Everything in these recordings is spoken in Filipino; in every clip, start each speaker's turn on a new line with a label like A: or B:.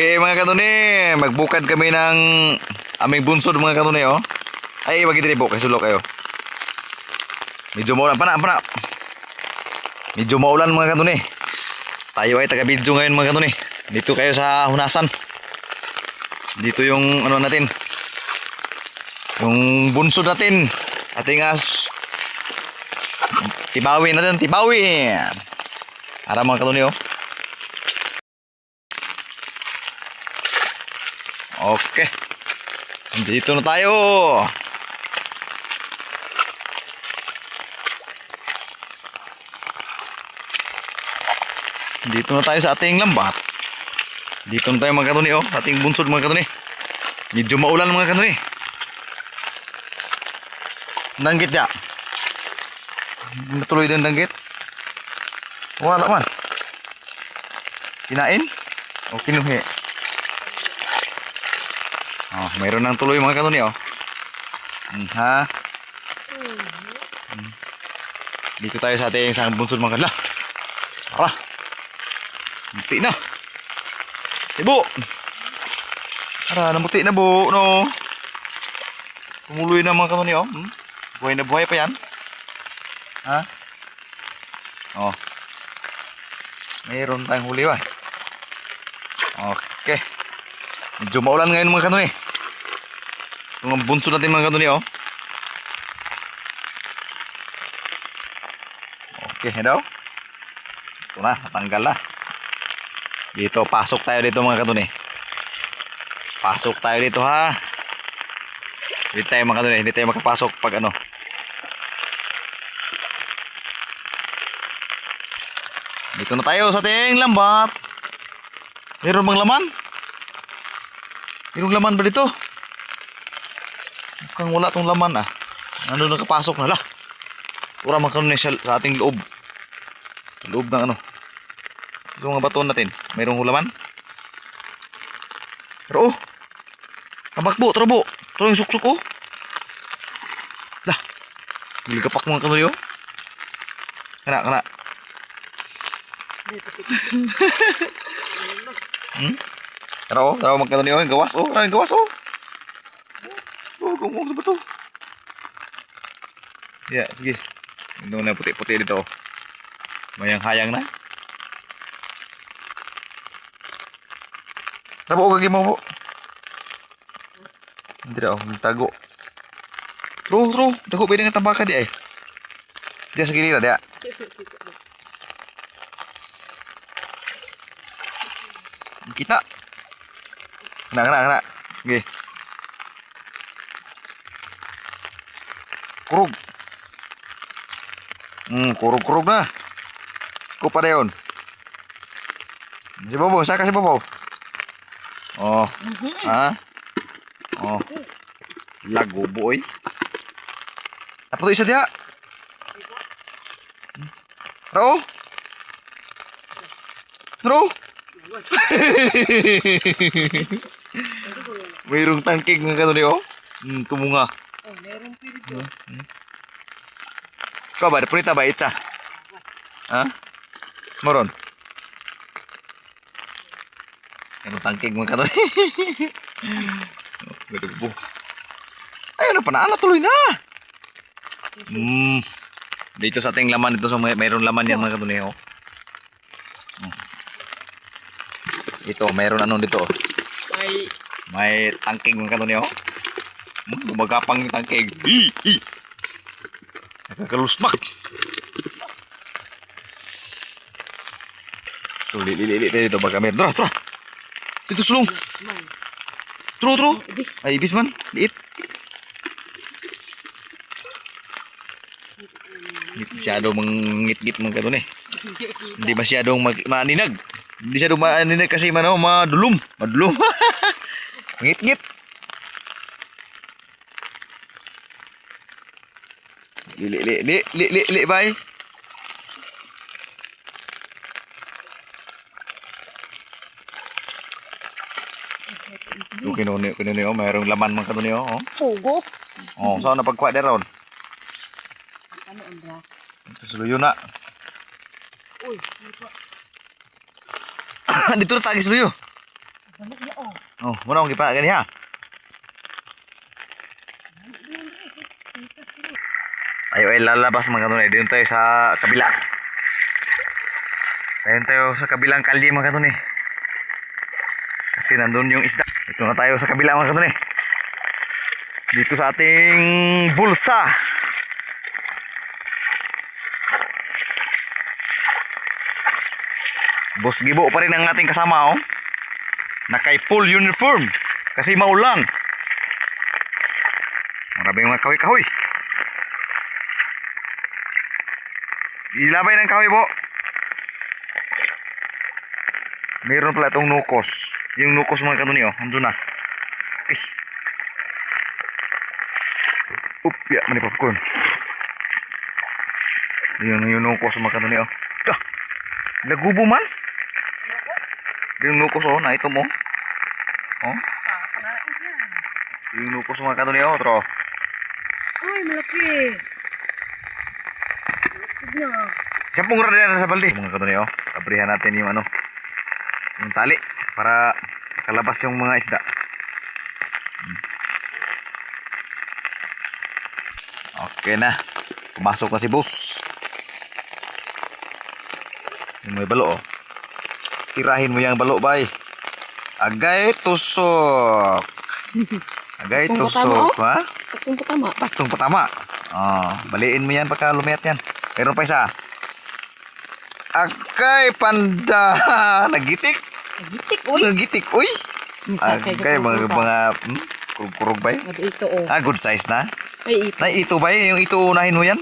A: Gabi mga kanuni, magbukad kami ng aming bunsod mga kanuni oh. Ay, wag diri po kay sulok kayo. Medyo maulan pa na, pa. Medyo maulan mga kanuni. Tayo ay taga video ngayon mga kanuni. Dito kayo sa Hunasan. Dito yung ano natin. Yung bunsod natin. Ating as Tibawi natin, tibawi. Ara mga kanuni oh. Okay. Dito na tayo. Dito na tayo sa ating lambat. Dito na tayo mga katuni oh. Ating bunsod mga katuni. Medyo maulan mga katuni. Danggit ya. Natuloy din danggit. Wala man. Kinain? O kinuhi? Oh, mayroon ng tuloy mga kanuni oh. Hmm, ha? Hmm. Dito tayo sa ating isang bunsod mga kanla. Tara. Muti na. Ibu. Tara, namuti na bu, no. Tumuloy na mga kanuni oh. Hmm? Buhay na buhay pa yan. Ha? Oh. Mayroon tayong huli ba? Okay. Medyo maulan ngayon mga kanuni. Yung bunso natin mga kanuni oh. Okay, daw. Ito na, natanggal na. Dito, pasok tayo dito mga kanuni. Pasok tayo dito ha. Hindi tayo mga kanuni, hindi tayo makapasok pag ano. Dito na tayo sa ating lambat. Meron bang laman? Merong laman ba dito? Mukhang wala tong laman ah. Ano nakapasok na lah. Pura man kanon sa, sa ating loob. Loob ng ano. Sa mga bato natin. Mayroong hulaman. Pero oh. Tabakbo, trobo. Ito yung suksuk oh. Lah. Nilikapak mga kanon yun. Kana, kana. hmm? Tara oh, tara magkano niyo, yung gawas oh, gawas oh. Oh, gumong to? Yeah, sige. Ito na puti-puti dito. Mayang-hayang na. Tara po, gagi mo po. Hindi daw, tago. Tro, tro, dako ba nga tambaka di ay? Diya sa gilira, diya. Kita. Kena, kena, kena. Okay. Kurug. Hmm, kurug-kurug na. Cukup pa na yun. Si Bobo, saka si Bobo. Oh. Ha? Oh. Lago, boy. Apa tu isa dia? Ro? Ro? Mayroong tangkig nga kanuli oh. Hmm, tumunga.
B: Oh, meron pa
A: ba? Punita ba? Itza? Ha? Moron? Mayroong tangkig mga oh, Gadugbo. Ayun na pa na. Ano tuloy na? Hmm. Dito sa ating laman dito sa may mayroong laman yan mga kanuli oh. Hmm. Ito, mayroon ano dito. oh.
B: Ay,
A: May tangkig mga kanto niyo. Hmm, gumagapang yung tangkig. Hi. Nakakalusmak. So, li, li, li, li, dito ba kami? Tara, tara. Dito sulong.
B: man.
A: Tro.
B: Ibis.
A: Ay, ibis man. Liit. Hindi masyadong mangit-git mga kanto ni. Hindi masyadong mag maaninag. Hindi masyadong maaninag kasi mano, madulom. Madulom. Ngit-ngit. Li li li li li li li bay. Yung kinuni kinuni oh, mayroong laman man kanuni oh.
B: Pugo.
A: Oh, saan na pagkuha der ron?
B: Ano ang bra?
A: Ito suluyo na.
B: Uy, ano pa?
A: Dito na tagis suluyo.
B: Ano na oh.
A: Oh, muna akong gipa gani ha. Ay lalabas mga kanunay. Doon tayo sa kabila. Ayun tayo sa kabilang kalye mga kanunay. Kasi nandun yung isda. Ito na tayo sa kabila mga kanunay. Dito sa ating bulsa. Boss Gibo pa rin ang ating kasama oh. Nakay full uniform. Kasi maulan. Maraming mga kahoy-kahoy. Ilabay ng kahoy po. Mayroon pala itong nukos. Yung nukos mga kanuni oh. Andun na. Ay. Up, ya, mani popcorn. Yung, yung nukos mga kanuni oh. Dah, lagubo man. Yung nukos oh, na ito mo. Oh, yung nukos mga kanuni oh, tro.
B: Uy, malaki. Malaki na.
A: Sampung rada sa balde. Mga kanuni oh, kabrihan natin yung ano, yung tali para kalabas yung mga isda. Hmm. Okay na. Pumasok na si boss. Yung may balo oh. Tirahin mo yung balo bay. Agay tusok. Agay tusok,
B: patama,
A: ha?
B: Sakong patama.
A: Taktong patama. Oh, baliin mo yan pagka lumiat yan. Meron pa isa. Agay panda. Nagitik.
B: Nagitik, uy.
A: Nagitik. Uy.
B: Ka
A: mga mga hmm? kurug-kurug ba
B: ito, oh.
A: Ah, good size na.
B: Ay, ito.
A: Na ito ba eh? Yung ito unahin mo yan?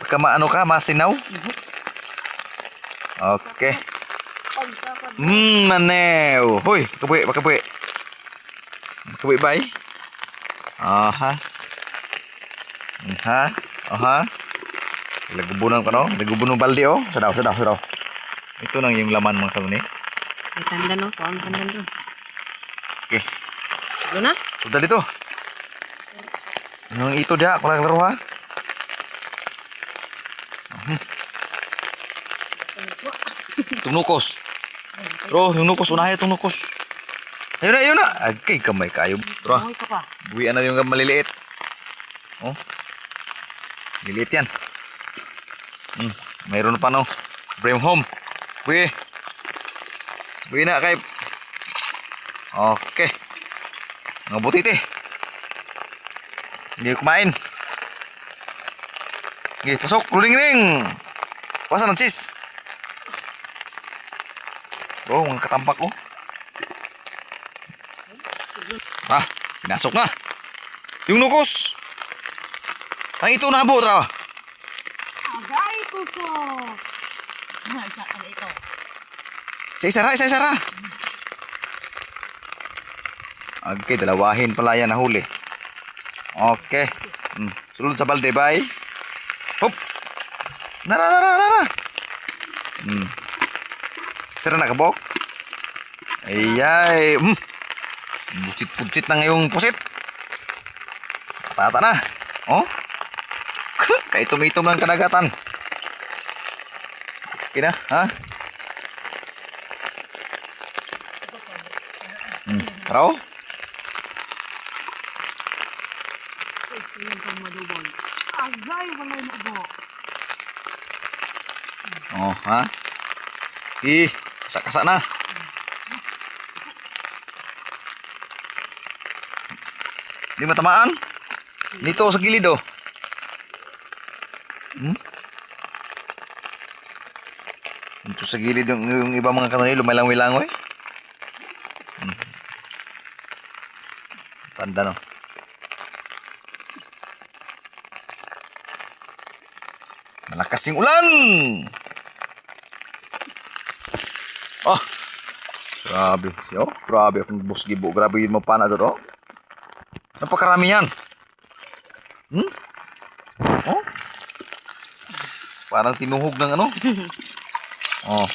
A: Pagka maano ka, masinaw? Okay. Mmm, manew. Hoy, kabuhi, makabuhi. Kabuhi ba eh? Aha. Hmm, Ha? Aha. Lagubunan ka no? Lagubunan balde oh. Sadaw, sadaw, sadaw. Ito nang yung laman mga kaluni.
B: May tanda, no? Ang tanda doon.
A: Okay.
B: Ano na?
A: Sudah dito. Yung ito dia, kulang laro ha. Itong nukos. Bro, yung nukos, unahin itong nukos. Ayun na, ayun na. Agay, kamay kayo. Bro, buwian na yung maliliit. Oh. Liliit yan. Hmm, mayroon pa no. Bring home. Buwi. Buwi na kay. Okay. Mga butiti. Hindi kumain. Sige, pasok. Ruling ring. Wasan ng sis. Oh, mga katampak ko. Ah, pinasok na. Yung nukos. Ang ito na po, tra.
B: Tusok. Ah, isa ka na ito.
A: Sa isara, sa isara. Okay, dalawahin pala yan nahuli. Okay. Hmm. Sulod sa balde, bye. Hop. Nara, nara, nara. Hmm. Sira na kabok. Ayay. Hmm. Pusit-pusit na ngayong pusit. Tata na. Oh. Kay tumitom ng kadagatan. Okay na, ha? Hmm. Tara, oh.
B: Mo bo.
A: Oh, ha? Ih, kasa-kasa na. Di matamaan? Dito sa gilid, oh. Hmm? Dito sa gilid yung, yung iba mga kanoni, lumalang-wilangoy. Hmm. Tanda, no? Malakas yung ulan! Oh! Grabe. siya, Oh, grabe akong boss gibo. Grabe yung mapana doon, oh. Napakarami yan. Hmm? Oh? Parang tinuhog ng ano. Oh.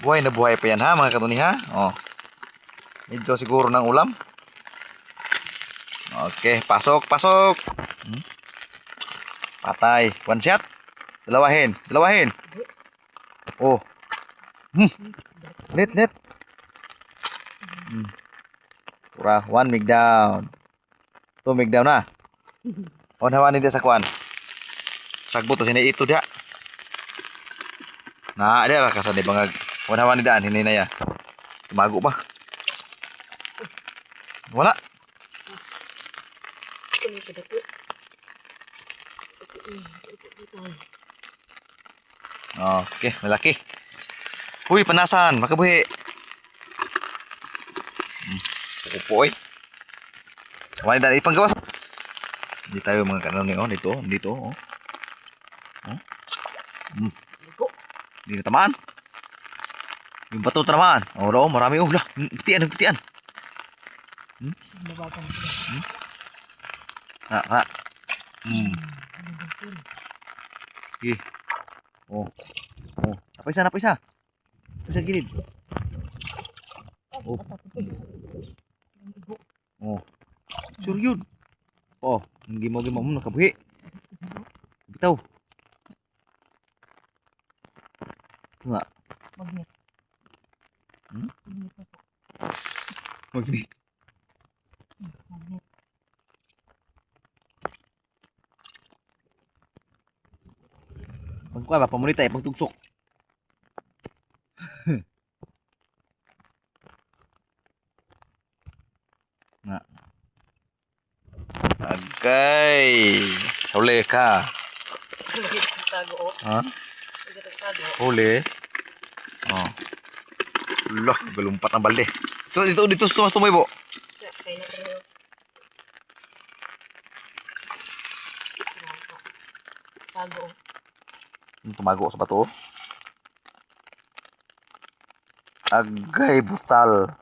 A: Buhay na buhay pa yan ha, mga kanuni ha. Oh. Medyo siguro ng ulam. Okay, pasok, pasok. Hmm? Patay. One shot. Dalawahin. Dalawahin. Oh. Hmm. Let, let. Hmm. Pura, one mig down. Two mig down na. On hawan dia sa kuan. Sagbot to sini itu dia. Nah, dia lah kasar dia bangag. On hawan ni daan hini na ya. Tumago pa. Wala.
B: Ito, ito, ito.
A: Okay, malaki. Uy, panasan, makabuhi. Hmm. Upo eh. Wala na ipanggawas. Hindi tayo mga kanon ni oh, dito, dito oh. Oh. Hmm. Hindi na tamaan. Yung bato tamaan. Oh, oh marami oh. Lah, bitian, bitian.
B: Mabagang sila.
A: Ha, ha. Hmm. Sige. Oh. Oh. Apa isa, apa isa? Isa gilid? Oh. Oh. Sure yun. Oh, hindi mo gima mo nakabuhi. Bitaw. Nga,
B: Magnet.
A: Hmm?
B: Magnet na po.
A: magni.
B: Hmm, Magnet.
A: Pagkuha ba pamulita eh pagtugsok. Nga. Agay. Huli ka.
B: Oh.
A: Ha? Huli. Oh. Lah, galumpat ang balde. So, dito, dito, dito, mas tumoy po.
B: Na oh. Tago,
A: tumago sa bato. Agay, brutal.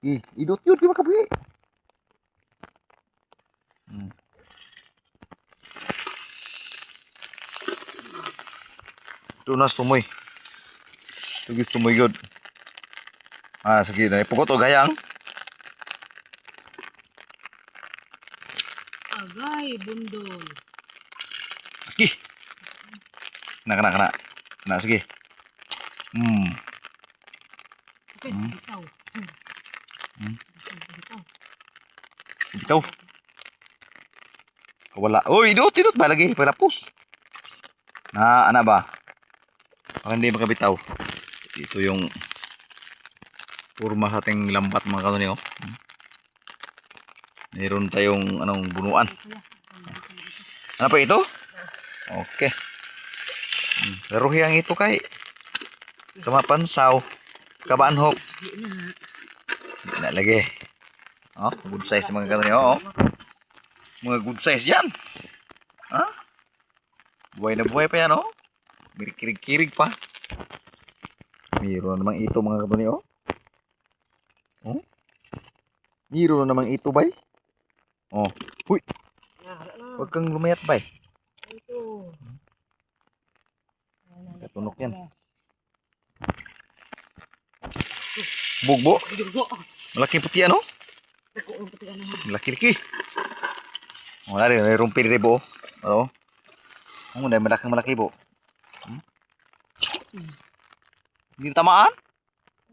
A: Ih, idot yun, di makabuhi. Hmm. Tunas tumoy. Tugis tumoy yun. Ah, sige na. Ipukot o gayang.
B: Agay, bundol.
A: Ih. Kena, kena, kena. Kena, sige. Hmm. Hmm.
B: Hmm. Bitaw.
A: Kawala. Uy, idot, idot ba lagi? Pagapos. Na, ana ba? Baka hindi makabitaw. Ito yung purma sa ating lambat mga kanoni, oh. Meron tayong anong bunuan. Ano pa ito? Okay. Hmm. Pero hiyang ito kay kamapansaw,
B: na.
A: Hindi na lagi. Oh, good size mga kanoni, oh. Mga good size yan. Ha? Buhay na buhay pa yan, oh. Kirig-kirig pa. Mayroon namang ito mga kanoni, oh. Oh. Mayroon namang ito, bay. Oh. Huy, huwag kang lumayat, bay.
B: Ito. Wala na.
A: Katunok yan. Bugbo.
B: Dugo.
A: Malaking puti, ano?
B: Dako ang puti ano.
A: Laki-laki. Oh, nari, nari rumpi dito po. Ano? Oh, dahil malaki malaki po. Hmm? Hindi na tamaan?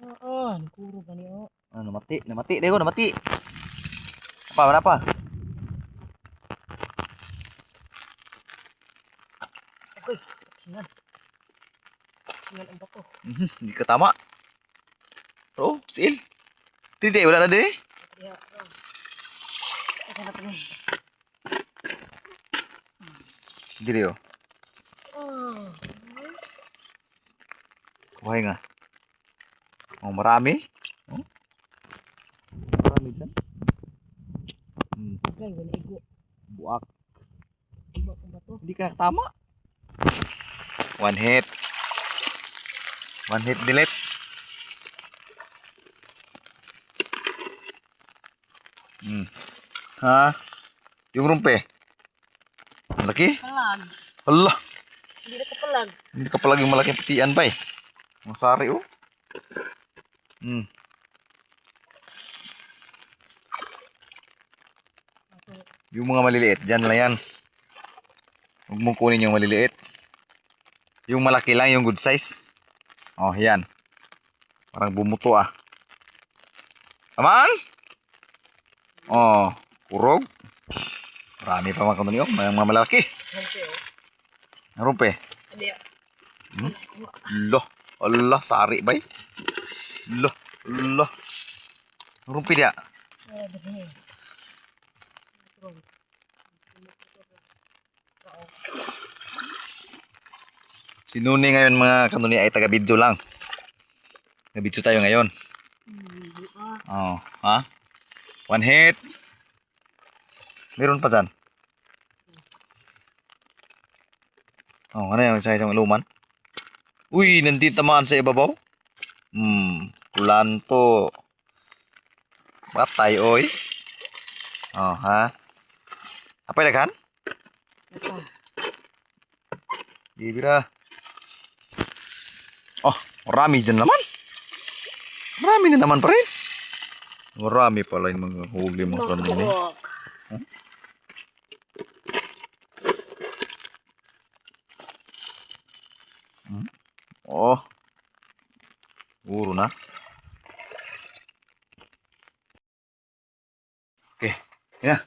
B: Oo, nakuro gani oh.
A: Ano, namati, namati. Dego, namati. Apa, mana apa? Hindi ka tama. Bro, still. Tidak, wala na din eh.
B: Oh. Ito na.
A: Hindi rin, oh. Kuhay. Oh, marami. Oh. Marami dyan. Hmm,
B: Agay, wala igo.
A: buak.
B: Igo ang bato.
A: Hindi ka tama. One hit. One hit delete. Hmm. Ha? Yung rumpe. Laki?
B: Palag.
A: Allah.
B: Hindi na kapalag.
A: Hindi ka palagi malaking putian ba eh. Masari oh. Hmm. Yung mga maliliit, dyan lang yan. Huwag mong kunin yung maliliit. Yung malaki lang, yung good size. Oh, yan. Parang bumuto ah. Tamaan? Oh, kurog. Marami pa mga kanto niyo, mga mga malaki.
B: Hante oh.
A: Ang rumpe.
B: Hindi.
A: Lo, Allah, sari bay. Lo, lo. Ang rumpe dia. Si Nuni ngayon mga kanuni ay taga-video lang. Nag-video tayo ngayon. Oh, ha? One hit. Meron pa dyan. Oh, ano yung sa isang luman? Uy, nandito tamaan sa ibabaw. Hmm, kulanto. Batay, oy. Oh, ha? Apa kan?
B: Ito.
A: Bibira. Marami dyan naman. Marami na naman pa rin. Marami pala yung mga huli mga.
B: Bangkok.
A: Oh. Puro na. Okay. Yan.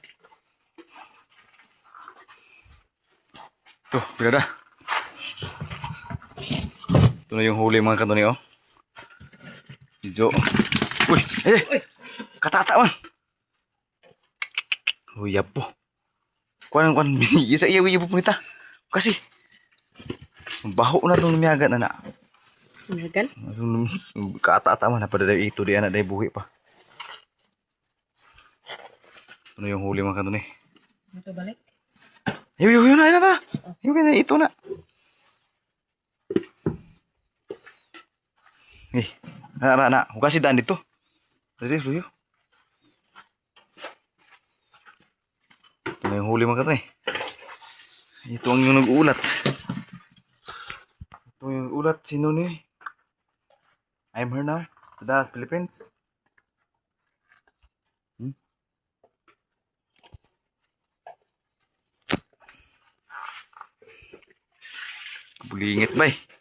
A: Tuh, bila dah. Ito na yung huli mga kanto oh. Hidyo. Uy, eh! Katata man! Uy, yapo. Kuan kuan isa iya iya po nita. Kasi baho na tong lumiyaga na na.
B: Magal?
A: Kaata-ata man pada ito di anak day buhi pa. Ano yung huli mga kanto ni?
B: Ito balik.
A: Yo yo yo na na na. Yo kaya ito na. Eh, na na na, kasi daan dito. Dali, luyo. Ito na yung huli mga eh. Ito ang yung nag-ulat. Ito yung ulat, sino ni? I'm here now, to the Philippines. Hmm? Bulingit ba eh?